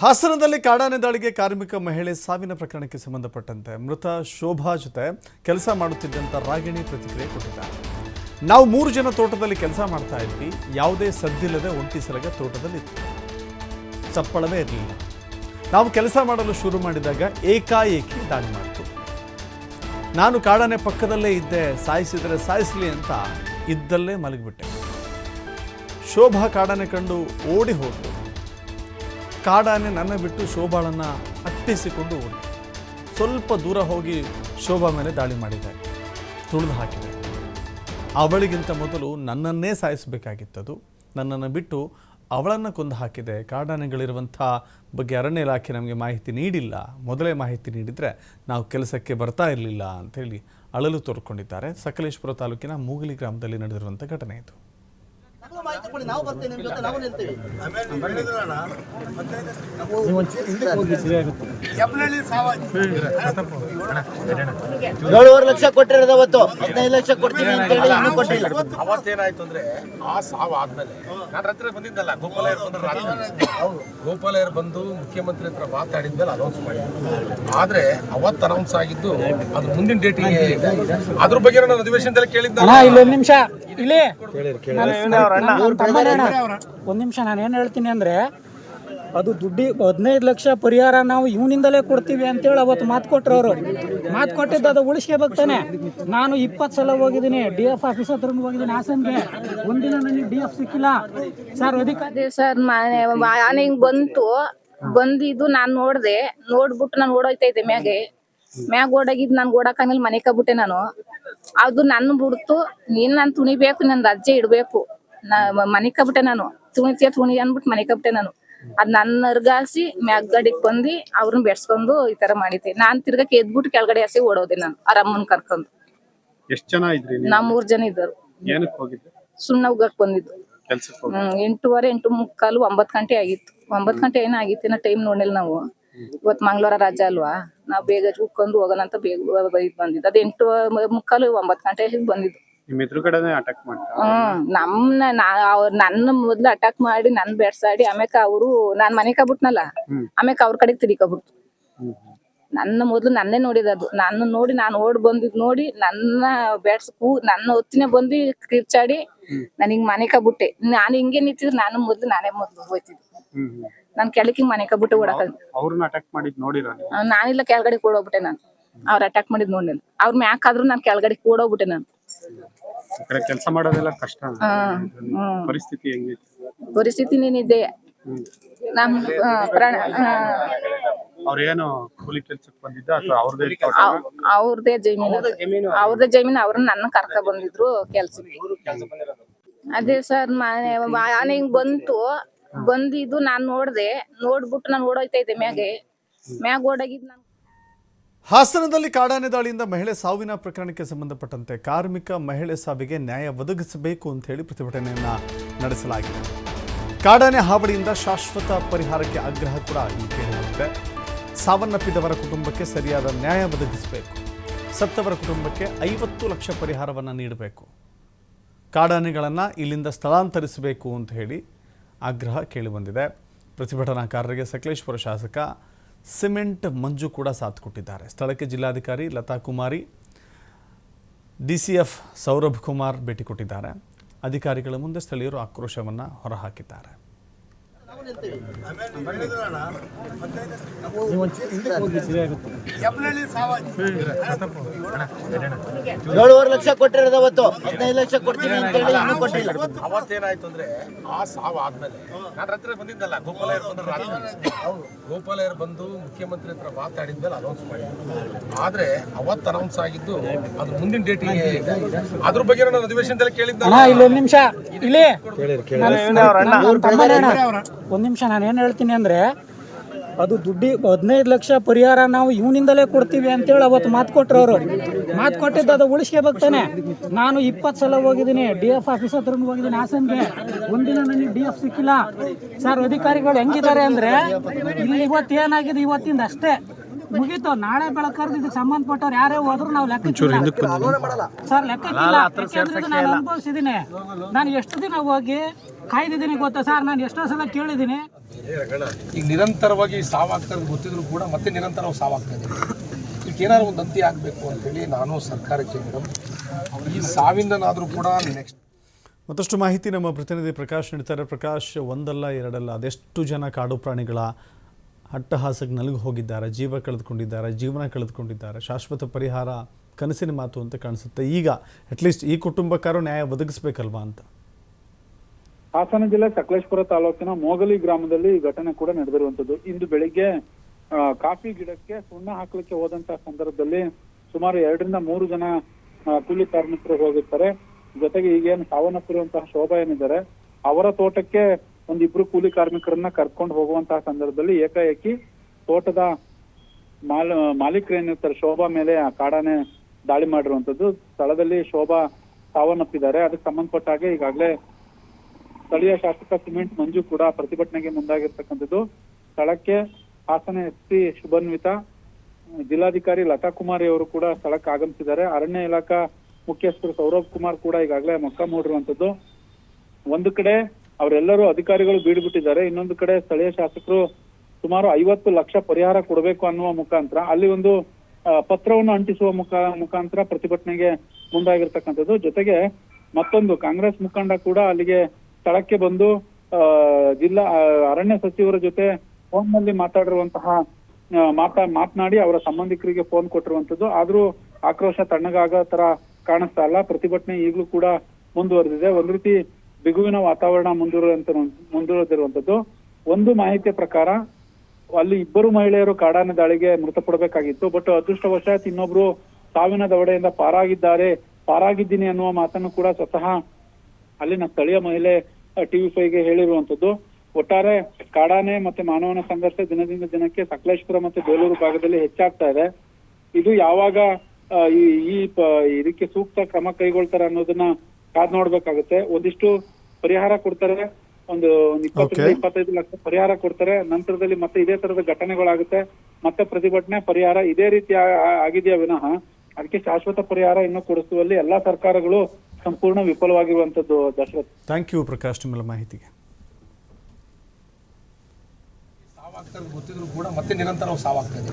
ಹಾಸನದಲ್ಲಿ ಕಾಡಾನೆ ದಾಳಿಗೆ ಕಾರ್ಮಿಕ ಮಹಿಳೆ ಸಾವಿನ ಪ್ರಕರಣಕ್ಕೆ ಸಂಬಂಧಪಟ್ಟಂತೆ ಮೃತ ಶೋಭಾ ಜೊತೆ ಕೆಲಸ ಮಾಡುತ್ತಿದ್ದಂಥ ರಾಗಿಣಿ ಪ್ರತಿಕ್ರಿಯೆ ಕೊಟ್ಟಿದ್ದಾರೆ. ನಾವು ಮೂರು ಜನ ತೋಟದಲ್ಲಿ ಕೆಲಸ ಮಾಡ್ತಾ ಇದ್ವಿ. ಯಾವುದೇ ಸದ್ದಿಲ್ಲದೆ ಒಂಟಿ ಸಲಗ ತೋಟದಲ್ಲಿ ಇತ್ತು. ಚಪ್ಪಳವೇ ಇರಲಿಲ್ಲ. ನಾವು ಕೆಲಸ ಮಾಡಲು ಶುರು ಮಾಡಿದಾಗ ಏಕಾಏಕಿ ದಾಳಿ ಮಾಡಿತು. ನಾನು ಕಾಡಾನೆ ಪಕ್ಕದಲ್ಲೇ ಇದ್ದೆ. ಸಾಯಿಸಿದರೆ ಸಾಯಿಸಲಿ ಅಂತ ಇದ್ದಲ್ಲೇ ಮಲಗಿಬಿಟ್ಟೆ. ಶೋಭಾ ಕಾಡಾನೆ ಕಂಡು ಓಡಿ ಹೋದ್ಲು ಕಾಡಾನೆ ನನ್ನ ಬಿಟ್ಟು ಶೋಭಾಳನ್ನು ಅಟ್ಟಿಸಿಕೊಂಡು ಓಡಿ ಸ್ವಲ್ಪ ದೂರ ಹೋಗಿ ಶೋಭಾ ಮೇಲೆ ದಾಳಿ ಮಾಡಿದ್ದಾರೆ. ತುಳಿದು ಹಾಕಿದೆ ಅವಳಿಗಿಂತ ಮೊದಲು ನನ್ನನ್ನೇ ಸಾಯಿಸಬೇಕಾಗಿತ್ತದು. ನನ್ನನ್ನು ಬಿಟ್ಟು ಅವಳನ್ನು ಕೊಂದು ಹಾಕಿದೆ. ಕಾಡಾನೆಗಳಿರುವಂಥ ಬಗ್ಗೆ ಅರಣ್ಯ ಇಲಾಖೆ ನಮಗೆ ಮಾಹಿತಿ ನೀಡಿಲ್ಲ. ಮೊದಲೇ ಮಾಹಿತಿ ನೀಡಿದರೆ ನಾವು ಕೆಲಸಕ್ಕೆ ಬರ್ತಾ ಇರಲಿಲ್ಲ ಅಂತೇಳಿ ಅಳಲು ತೋರ್ಕೊಂಡಿದ್ದಾರೆ. ಸಕಲೇಶ್ಪುರ ತಾಲೂಕಿನ ಮೂಗಲಿ ಗ್ರಾಮದಲ್ಲಿ ನಡೆದಿರುವಂಥ ಘಟನೆ ಇದು. ನಾವು ಬರ್ತೇವೆ ನಿಮ್ಮ ಜೊತೆ ನಾವು ನಿಲ್ತೀವಿ. ಏಳುವರೆ ಲಕ್ಷ ಕೊಟ್ಟಿರೋದು ಅವತ್ತು ಹದಿನೈದು ಲಕ್ಷ ಕೊಡ್ತೀನಿ ಅಂತ ಹೇಳಿ ಇನ್ನೂ ಕೊಟ್ಟಿಲ್ಲ. ಅವತ್ತೇನಾಯ್ತು ಅಂದ್ರೆ ಆ ಸಾವು ಆದ್ಮೇಲೆ ನಾನು ರಾತ್ರಿ ಬಂದಿದ್ದಲ್ಲ ಗೋಪಾಲಯ್ಯರ್ ಬಂದ್ರೆ ರಾತ್ರಿ. ಗೋಪಾಲಯ್ಯರ್ ಬಂದು ಮುಖ್ಯಮಂತ್ರಿ ಹತ್ರ ಮಾತಾಡಿದ್ಮೇಲೆ ಅನೌನ್ಸ್ ಮಾಡಿದ್ರು. ಆದ್ರೆ ಅವತ್ತು ಅನೌನ್ಸ್ ಆಗಿದ್ದು ಅದು ಮುಂದಿನ ಡೇಟಿಗೆ ಅದ್ರ ಬಗ್ಗೆ ನಾನು ಅಧಿವೇಶನದಲ್ಲಿ ಕೇಳಿದ್ದ ಅಣ್ಣ ಇಲ್ಲೊಂದು ನಿಮಿಷ. ಇಲ್ಲಿ ಒಂದು ನಿಮಿಷ ನಾನು ಏನು ಹೇಳ್ತೀನಿ ಅಂದ್ರೆ ಅದು ದುಡ್ಡಿ ಹದಿನೈದು ಲಕ್ಷ ಪರಿಹಾರ ನಾವು ಇವನಿಂದಲೇ ಕೊಡ್ತೀವಿ ಅಂತೇಳಿ ಅವತ್ತು ಮಾತು ಕೊಟ್ರು ಅವರು. ಮಾತು ಕೊಟ್ಟಿದ್ದು ಅದು ಉಳಿಸ್ಕೋಬೇಕು ತಾನೆ ನಾನು ಇಪ್ಪತ್ತು ಸಲ ಹೋಗಿದ್ದೀನಿ ಡಿ ಎಫ್ ಆಫೀಸ್ ಹತ್ರ ಹೋಗಿದ್ದೀನಿ ಹಾಸನ್ಗೆ. ಒಂದಿನ ನನಗೆ ಡಿ ಎಫ್ ಸಿಕ್ಕಿಲ್ಲ. ಸರ್ ಅದಕ್ಕೆ ಅದೇ ಸರ್ ಬಂತು. ಬಂದಿದ್ದು ನಾನು ನೋಡಿದೆ. ನೋಡ್ಬಿಟ್ಟು ನಾನು ಓಡೋಗ್ತಾ ಇದ್ದೆ ಮ್ಯಾಗೆ. ಮ್ಯಾಗ ಓಡಾಗಿದ್ದು ನಾನು ಓಡಾಕಂಗಿಲ್ಲ ಮನೆ ಕಬಿಟ್ಟೆ ನಾನು. ಅದು ನನ್ನ ಬಿಡ್ತು ನೀನ್ ನಾನು ತುಣಿಬೇಕು ನಂದ್ ಅಜ್ಜೆ ಇಡ್ಬೇಕು. ನಾ ಮನೆ ಕಬ್ಬಿಟ್ಟೆ ನಾನು. ತುಣಿತೀಯ ತುಣಿ ಅನ್ಬಿಟ್ಟು ಮನೆ ಕಬ್ಬಿಟ್ಟೆ ನಾನು. ಅದ್ ನನ್ನ ಅರ್ಗಾಸಿ ಮ್ಯಾಗ್ ಗಡಿಗ್ ಬಂದು ಅವ್ರನ್ನ ಬೆಡ್ಸ್ಕೊಂಡು ಈ ತರ ಮಾಡಿದ್ದೆ. ನಾನ್ ತಿರ್ಗಕ್ಕೆ ಎದ್ಬಿಟ್ಟು ಕೆಳಗಡೆ ಹಸಿ ಓಡೋದೆ ನಾನು ಅರಮ್ಮನ್ ಕರ್ಕೊಂಡು. ಎಷ್ಟ್ ಜನ ಇದ್ರಿ ನಮ್ಮೂರ್ ಮೂರ್ ಜನ ಇದ್ದರು. ಏನಕ್ಕೆ ಹೋಗಿದ್ದೆ? ಸುಣ್ಣ ಉಗ್ಗಕ್ ಬಂದಿದ್ದು. ಕೆಲ್ಸಕ್ಕೆ ಹ್ಮ್ ಎಂಟೂವರೆ ಎಂಟು ಮುಕ್ಕಾಲು ಒಂಬತ್ ಗಂಟೆ ಆಗಿತ್ತು. ಒಂಬತ್ತು ಗಂಟೆ ಏನೋ ಆಗಿತ್ತು ಟೈಮ್ ನೋಡಿಲ್ಲ ನಾವು. ಇವತ್ತು ಮಂಗಳವಾರ ರಜಾ ಅಲ್ವಾ? ನಾವು ಬೇಗ ಉಕ್ಕೊಂಡು ಹೋಗೋಣ ಅಂತ ಬೇಗ ಇದ್ ಬಂದಿದ್ದು. ಅದು ಎಂಟು ಮುಕ್ಕಾಲು ಒಂಬತ್ತು ಗಂಟೆ ಬಂದಿದ್ದು. ನಿಮ್ ಎದುರುಗಡೆನೆ ಅಟ್ಯಾಕ್ ಮಾಡ್ತಾರೆ ಹ್ಮ್ ನಮ್ನ ನಾ ಅವ್ರ್ ನನ್ನ ಮೊದ್ಲು ಅಟ್ಯಾಕ್ ಮಾಡಿ ನನ್ ಬೆಡ್ಸಾಡಿ ಆಮ್ಯಾಕ ಅವರು ನಾನ್ ಮನೆ ಕಬಿಟ್ನಲ್ಲ ಆಮ್ಯಾಕ ಅವ್ರ ಕಡೆಗೆ ತಿರ್ಕೊಬಿಡ್ತು ನನ್ನ ಮೊದ್ಲು ನನ್ನೇ ನೋಡಿದದು ನನ್ನ ನೋಡಿ ನಾನು ಓಡ್ ಬಂದಿದ್ ನೋಡಿ ನನ್ನ ಬೆಡ್ಸ್ ಕೂ ನನ್ನ ಹೊತ್ತಿನೇ ಬಂದು ಕಿರ್ಚಾಡಿ ನಾನು ಹಿಂಗ್ ಮನೆ ಕಬಿಟ್ಟೆ ನಾನು ಹಿಂಗೆ ನಿಂತಿದ್ರು ನಾನು ಮೊದ್ಲು ನಾನೇ ಮೊದ್ಲು ಹೋಯ್ತಿದ್ದೆ. ನಾನ್ ಕೆಳಕ್ಕೆ ಮನೆ ಕಬಿಟ್ಟು ಓಡಕ ಅವ್ರನ್ನ ಅಟ್ಯಾಕ್ ಮಾಡಿದ್ ನೋಡಿರ ನಾನಿಲ್ಲ ಕೆಳಗಡೆ ಕೂಡೋಗ್ಬಿಟ್ಟೆ ನಾನು. ಅವ್ರ ಅಟ್ಯಾಕ್ ಮಾಡಿದ್ ನೋಡಿ ಅವ್ರ ಮ್ಯಾಕ್ ಆದ್ರೂ ನಾನ್ ಕೆಳಗಡೆ ಕೂಡೋಗ್ಬಿಟ್ಟೆ ನಾನು. ಕೆಲಸ ಮಾಡೋದೆಲ್ಲ ಕಷ್ಟ ಪರಿಸ್ಥಿತಿ ಹೆಂಗಿತ್ತು ಪರಿಸ್ಥಿತಿ ನೀನಿದೆ. ನಮ್ ಪ್ರಾಣ ಅವ್ರೇನು ಕೂಲಿ ಕೆಲ್ಸಕ್ಕೆ ಬಂದಿದ್ದ ಅಥವಾ ಅವ್ರದೇ ಅವ್- ಅವ್ರದೇ ಜಮೀನು. ಅದು. ಅವ್ರದೇ ಜಮೀನು ಅವ್ರನ್ನ ನನ್ನ ಕರ್ಕ ಬಂದಿದ್ರು ಕೆಲ್ಸಕ್ಕೆ. ಅದೇ ಸರ್ ಮನೆ ಆನೆ ಹಿಂಗ್ ಬಂತು. ಬಂದಿದ್ದು ನಾನ್ ನೋಡ್ದೆ ನೋಡ್ಬಿಟ್ಟು ನಾನು ಓಡೋಯ್ತಾ ಇದ್ದೆ ಮ್ಯಾಗೆ ಮ್ಯಾಗ ಓಡಾಗಿದ್ ನಾನು ಹಾಸನದಲ್ಲಿ ಕಾಡಾನೆ ದಾಳಿಯಿಂದ ಮಹಿಳೆ ಸಾವಿನ ಪ್ರಕರಣಕ್ಕೆ ಸಂಬಂಧಪಟ್ಟಂತೆ ಕಾರ್ಮಿಕ ಮಹಿಳೆ ಸಾವಿಗೆ ನ್ಯಾಯ ಒದಗಿಸಬೇಕು ಅಂತ ಹೇಳಿ ಪ್ರತಿಭಟನೆಯನ್ನ ನಡೆಸಲಾಗಿದೆ. ಕಾಡಾನೆ ಹಾವಳಿಯಿಂದ ಶಾಶ್ವತ ಪರಿಹಾರಕ್ಕೆ ಆಗ್ರಹ ಕೂಡ ಇಲ್ಲಿ ಕೇಳಿಬರುತ್ತೆ ಸಾವನ್ನಪ್ಪಿದವರ ಕುಟುಂಬಕ್ಕೆ ಸರಿಯಾದ ನ್ಯಾಯ ಒದಗಿಸಬೇಕು. ಸತ್ತವರ ಕುಟುಂಬಕ್ಕೆ ಐವತ್ತು ಲಕ್ಷ ಪರಿಹಾರವನ್ನು ನೀಡಬೇಕು. ಕಾಡಾನೆಗಳನ್ನು ಇಲ್ಲಿಂದ ಸ್ಥಳಾಂತರಿಸಬೇಕು ಅಂತ ಹೇಳಿ ಆಗ್ರಹ ಕೇಳಿಬಂದಿದೆ ಪ್ರತಿಭಟನಾಕಾರರಿಗೆ ಸಕಲೇಶ್ವರ ಶಾಸಕ ಸಿಮೆಂಟ್ ಮಂಜು ಕೂಡ ಸಾಥ್ ಕೊಟ್ಟಿದ್ದಾರೆ. ಸ್ಥಳಕ್ಕೆ ಜಿಲ್ಲಾಧಿಕಾರಿ ಲತಾ ಕುಮಾರಿ, ಡಿಸಿಎಫ್ ಸೌರಭ್ ಕುಮಾರ್ ಭೇಟಿ ಕೊಟ್ಟಿದ್ದಾರೆ. ಅಧಿಕಾರಿಗಳ ಮುಂದೆ ಸ್ಥಳೀಯರು ಆಕ್ರೋಶವನ್ನು ಹೊರಹಾಕಿದ್ದಾರೆ. ಏಳುವರೆ ಲಕ್ಷ ಕೊಟ್ಟಿರೋದು ಅವತ್ತು. ಹದಿನೈದು ಲಕ್ಷ ಕೊಡ್ತೀನಿ ಅಂತ ಹೇಳಿ ಇನ್ನೂ ಕೊಟ್ಟಿಲ್ಲ. ಅವತ್ತೇನಾಯ್ತು ಅಂದ್ರೆ ಆ ಸಾವು ಆದ್ಮೇಲೆ ನಾನು ರಾತ್ರಿ ಬಂದಿದ್ದಲ್ಲ ಗೋಪಾಲಯ್ಯರ್ ಬಂದ್ರು ಗೋಪಾಲಯ್ಯರ್ ಬಂದು ಮುಖ್ಯಮಂತ್ರಿ ಹತ್ರ ಮಾತಾಡಿದ್ಮೇಲೆ ಅನೌನ್ಸ್ ಮಾಡಿದ್ರು. ಆದ್ರೆ ಅವತ್ತು ಅನೌನ್ಸ್ ಆಗಿದ್ದು ಅದು ಮುಂದಿನ ಡೇಟಿಗೆ ಅದ್ರ ಬಗ್ಗೆ ನಾನು ಅಧಿವೇಶನದಲ್ಲಿ ಕೇಳಿದ್ದ ಅಣ್ಣ ಇಲ್ಲೊಂದು ನಿಮಿಷ. ಇಲ್ಲಿ. ಒಂದು ನಿಮಿಷ ನಾನು ಏನು ಹೇಳ್ತೀನಿ ಅಂದರೆ ಅದು ದುಡ್ಡಿ ಹದಿನೈದು ಲಕ್ಷ ಪರಿಹಾರ ನಾವು ಇವನಿಂದಲೇ ಕೊಡ್ತೀವಿ ಅಂತೇಳಿ ಅವತ್ತು ಮಾತು ಕೊಟ್ರು ಅವರು. ಮಾತು ಕೊಟ್ಟಿದ್ದು ಅದು ಉಳಿಸ್ಕೋಬೇಕು ತಾನೆ ನಾನು ಇಪ್ಪತ್ತು ಸಲ ಹೋಗಿದ್ದೀನಿ ಡಿ ಎಫ್ ಆಫೀಸ್ ಹತ್ರ ಹೋಗಿದ್ದೀನಿ ಹಾಸನ್ಗೆ. ಒಂದಿನ ನನಗೆ ಡಿ ಎಫ್ ಸಿಕ್ಕಿಲ್ಲ. ಸರ್ ಅಧಿಕಾರಿಗಳು ಹೆಂಗಿದ್ದಾರೆ ಅಂದರೆ ಇಲ್ಲಿ ಇವತ್ತು ಏನಾಗಿದೆ ಇವತ್ತಿಂದ ಅಷ್ಟೇ. ಮುಗೀತು ನಾಳೆ ಬೆಳಕರ್ದು ಇದಕ್ಕೆ ಸಂಬಂಧಪಟ್ಟವ್ರು ಯಾರೇ ಹೋದ್ರು ನಾವು ಲೆಕ್ಕ ಸರ್ ಲೆಕ್ಕ ನಾನು ಅನುಭವಿಸಿದ್ದೀನಿ. ನಾನು ಎಷ್ಟು ದಿನ ಹೋಗಿ ಕಾಯ್ದಿದ್ದೀನಿ ಗೊತ್ತಾ? ಸರ್ ನಾನು ಎಷ್ಟೋ ಸಲ ಕೇಳಿದ್ದೀನಿ. ಈಗ ನಿರಂತರವಾಗಿ ಸಾವಾಗ್ತಾ ಗೊತ್ತಿದ್ರು ಕೂಡ ಮತ್ತೆ ನಿರಂತರವಾಗಿ ಸಾವಾಗ್ತಾ ಇದೆ. ಇದಕ್ಕೆ ಏನಾದ್ರು ಒಂದು ಅಂತ್ಯ ಆಗಬೇಕು ಅಂತೇಳಿ ನಾನು ಸರ್ಕಾರಕ್ಕೆ ಮೇಡಮ್ ಈ ಸಾವಿಂದನಾದರೂ ಕೂಡ ನೆಕ್ಸ್ಟ್ ಮತ್ತಷ್ಟು ಮಾಹಿತಿ ನಮ್ಮ ಪ್ರತಿನಿಧಿ ಪ್ರಕಾಶ್ ನೀಡ್ತಾರೆ. ಪ್ರಕಾಶ್ ಒಂದಲ್ಲ ಎರಡಲ್ಲ ಅದೆಷ್ಟು ಜನ ಕಾಡು ಪ್ರಾಣಿಗಳ ಅಟ್ಟಹಾಸಕ್ಕೆ ನಲುಗು ಹೋಗಿದ್ದಾರೆ ಜೀವ ಕಳೆದುಕೊಂಡಿದ್ದಾರೆ ಜೀವನ ಕಳೆದುಕೊಂಡಿದ್ದಾರೆ ಶಾಶ್ವತ ಪರಿಹಾರ ಕನಸಿನ ಮಾತು ಅಂತ ಕಾಣಿಸುತ್ತೆ. ಈಗ ಅಟ್ಲೀಸ್ಟ್ ಈ ಕುಟುಂಬಕ್ಕಾರು ನ್ಯಾಯ ಒದಗಿಸ್ಬೇಕಲ್ವಾ ಅಂತ. ಹಾಸನ ಜಿಲ್ಲೆ ಸಕಲೇಶ್ಪುರ ತಾಲೂಕಿನ ಮೋಗಲಿ ಗ್ರಾಮದಲ್ಲಿ ಈ ಘಟನೆ ಕೂಡ ನಡೆದಿರುವಂತದ್ದು ಇಂದು ಬೆಳಿಗ್ಗೆ ಕಾಫಿ ಗಿಡಕ್ಕೆ ಸುಣ್ಣ ಹಾಕಲಿಕ್ಕೆ ಹೋದಂತಹ ಸಂದರ್ಭದಲ್ಲಿ ಸುಮಾರು ಎರಡರಿಂದ ಮೂರು ಜನ ಕೂಲಿ ಕಾರ್ಮಿಕರು ಹೋಗಿರ್ತಾರೆ. ಜೊತೆಗೆ ಈಗೇನು ಸಾವನ್ನಪ್ಪಿರುವಂತಹ ಶೋಭಾ ಏನಿದ್ದಾರೆ, ಅವರ ತೋಟಕ್ಕೆ ಒಂದಿಬ್ರು ಕೂಲಿ ಕಾರ್ಮಿಕರನ್ನ ಕರ್ಕೊಂಡು ಹೋಗುವಂತಹ ಸಂದರ್ಭದಲ್ಲಿ ಏಕಾಏಕಿ ತೋಟದ ಮಾಲ, ಮಾಲೀಕರು ಏನಿರ್ತಾರೆ, ಶೋಭಾ ಮೇಲೆ ಆ ಕಾಡಾನೆ ದಾಳಿ ಮಾಡಿರುವಂತದ್ದು ಸ್ಥಳದಲ್ಲಿ ಶೋಭಾ ಸಾವನ್ನಪ್ಪಿದ್ದಾರೆ. ಅದಕ್ಕೆ ಸಂಬಂಧಪಟ್ಟ ಹಾಗೆ ಈಗಾಗಲೇ ಸ್ಥಳೀಯ ಶಾಸಕ ಸಿಮೆಂಟ್ ಮಂಜು ಕೂಡ ಪ್ರತಿಭಟನೆಗೆ ಮುಂದಾಗಿರ್ತಕ್ಕಂಥದ್ದು. ಸ್ಥಳಕ್ಕೆ ಹಾಸನ ಎಸ್ ಪಿ ಶುಭನ್ವಿತಾ, ಜಿಲ್ಲಾಧಿಕಾರಿ ಲತಾ ಕುಮಾರಿ ಅವರು ಕೂಡ ಸ್ಥಳಕ್ಕೆ ಆಗಮಿಸಿದ್ದಾರೆ. ಅರಣ್ಯ ಇಲಾಖಾ ಮುಖ್ಯಸ್ಥರು ಸೌರಭ್ ಕುಮಾರ್ ಕೂಡ ಈಗಾಗಲೇ ಮೊಕ್ಕ ಮೂಡಿರುವಂತದ್ದು ಒಂದು ಕಡೆ ಅವರೆಲ್ಲರೂ ಅಧಿಕಾರಿಗಳು ಬೀಡ್ಬಿಟ್ಟಿದ್ದಾರೆ ಇನ್ನೊಂದು ಕಡೆ ಸ್ಥಳೀಯ ಶಾಸಕರು ಸುಮಾರು ಐವತ್ತು ಲಕ್ಷ ಪರಿಹಾರ ಕೊಡಬೇಕು ಅನ್ನುವ ಮುಖಾಂತರ, ಅಲ್ಲಿ ಒಂದು ಪತ್ರವನ್ನು ಅಂಟಿಸುವ ಮುಖ, ಮುಖಾಂತರ ಪ್ರತಿಭಟನೆಗೆ ಮುಂದಾಗಿರ್ತಕ್ಕಂಥದ್ದು. ಜೊತೆಗೆ ಮತ್ತೊಂದು, ಕಾಂಗ್ರೆಸ್ ಮುಖಂಡ ಕೂಡ ಅಲ್ಲಿಗೆ ಸ್ಥಳಕ್ಕೆ ಬಂದು ಜಿಲ್ಲಾ ಅರಣ್ಯ ಸಚಿವರ ಜೊತೆ ಫೋನ್ನಲ್ಲಿ ಮಾತಾಡಿರುವಂತಹ ಮಾತಾ, ಮಾತನಾಡಿ ಅವರ ಸಂಬಂಧಿಕರಿಗೆ ಫೋನ್ ಕೊಟ್ಟಿರುವಂತದ್ದು ಆದ್ರೂ ಆಕ್ರೋಶ ತಣ್ಣಗಾಗ ತರ ಕಾಣಿಸ್ತಾ ಇಲ್ಲ. ಪ್ರತಿಭಟನೆ ಈಗಲೂ ಕೂಡ ಮುಂದುವರೆದಿದೆ. ಒಂದ್ ರೀತಿ ಬಿಗುವಿನ ವಾತಾವರಣ ಮುಂದುವರಿದಂತ ಮುಂದುವರೆದಿರುವಂತದ್ದು ಒಂದು ಮಾಹಿತಿಯ ಪ್ರಕಾರ, ಅಲ್ಲಿ ಇಬ್ಬರು ಮಹಿಳೆಯರು ಕಾಡಾನೆ ದಾಳಿಗೆ ಮೃತಪಡಬೇಕಾಗಿತ್ತು. ಬಟ್ ಅದೃಷ್ಟವಶಾತ್ ಇನ್ನೊಬ್ರು ಸಾವಿನ ದವಡೆಯಿಂದ ಪಾರಾಗಿದ್ದಾರೆ. ಪಾರಾಗಿದ್ದೀನಿ ಅನ್ನುವ ಮಾತನ್ನು ಕೂಡ ಸ್ವತಃ ಅಲ್ಲಿನ ಸ್ಥಳೀಯ ಮಹಿಳೆ ಟಿವಿ ಫೈವ್ಗೆ ಹೇಳಿರುವಂತದ್ದು ಒಟ್ಟಾರೆ ಕಾಡಾನೆ ಮತ್ತೆ ಮಾನವನ ಸಂಘರ್ಷ ದಿನದಿಂದ ದಿನಕ್ಕೆ ಸಕಲೇಶ್ಪುರ ಮತ್ತೆ ಬೇಲೂರು ಭಾಗದಲ್ಲಿ ಹೆಚ್ಚಾಗ್ತಾ ಇದೆ. ಇದು ಯಾವಾಗ ಈ ಇದಕ್ಕೆ ಸೂಕ್ತ ಕ್ರಮ ಕೈಗೊಳ್ತಾರೆ ಅನ್ನೋದನ್ನ ಕಾದ್ ನೋಡ್ಬೇಕಾಗುತ್ತೆ. ಒಂದಿಷ್ಟು ಪರಿಹಾರ ಕೊಡ್ತಾರೆ. ಒಂದು ಒಂದು ಇಪ್ಪತ್ತರಿಂದ. ಇಪ್ಪತ್ತೈದು ಲಕ್ಷ ಪರಿಹಾರ ಕೊಡ್ತಾರೆ. ನಂತರದಲ್ಲಿ ಮತ್ತೆ ಇದೇ ತರದ ಘಟನೆಗಳಾಗುತ್ತೆ. ಮತ್ತೆ ಪ್ರತಿಭಟನೆ ಪರಿಹಾರ ಇದೇ ರೀತಿ ಆಗಿದೆಯಾ ವಿನಃ ಅದಕ್ಕೆ ಶಾಶ್ವತ ಪರಿಹಾರ ಇನ್ನು ಕೊಡಿಸುವಲ್ಲಿ ಎಲ್ಲಾ ಸರ್ಕಾರಗಳು ಸಂಪೂರ್ಣ ವಿಫಲವಾಗಿರುವಂತದ್ದು ದಶರಥ್ ಥ್ಯಾಂಕ್ ಯು ಪ್ರಕಾಶ್ ನಿಮ್ಮ ಮಾಹಿತಿಗೆ. ಸಾವಾಗ್ತಾ ಗೊತ್ತಿದ್ರು ಕೂಡ ಮತ್ತೆ ನಿರಂತರ ಸಾವಾಗ್ತಾ ಇದೆ.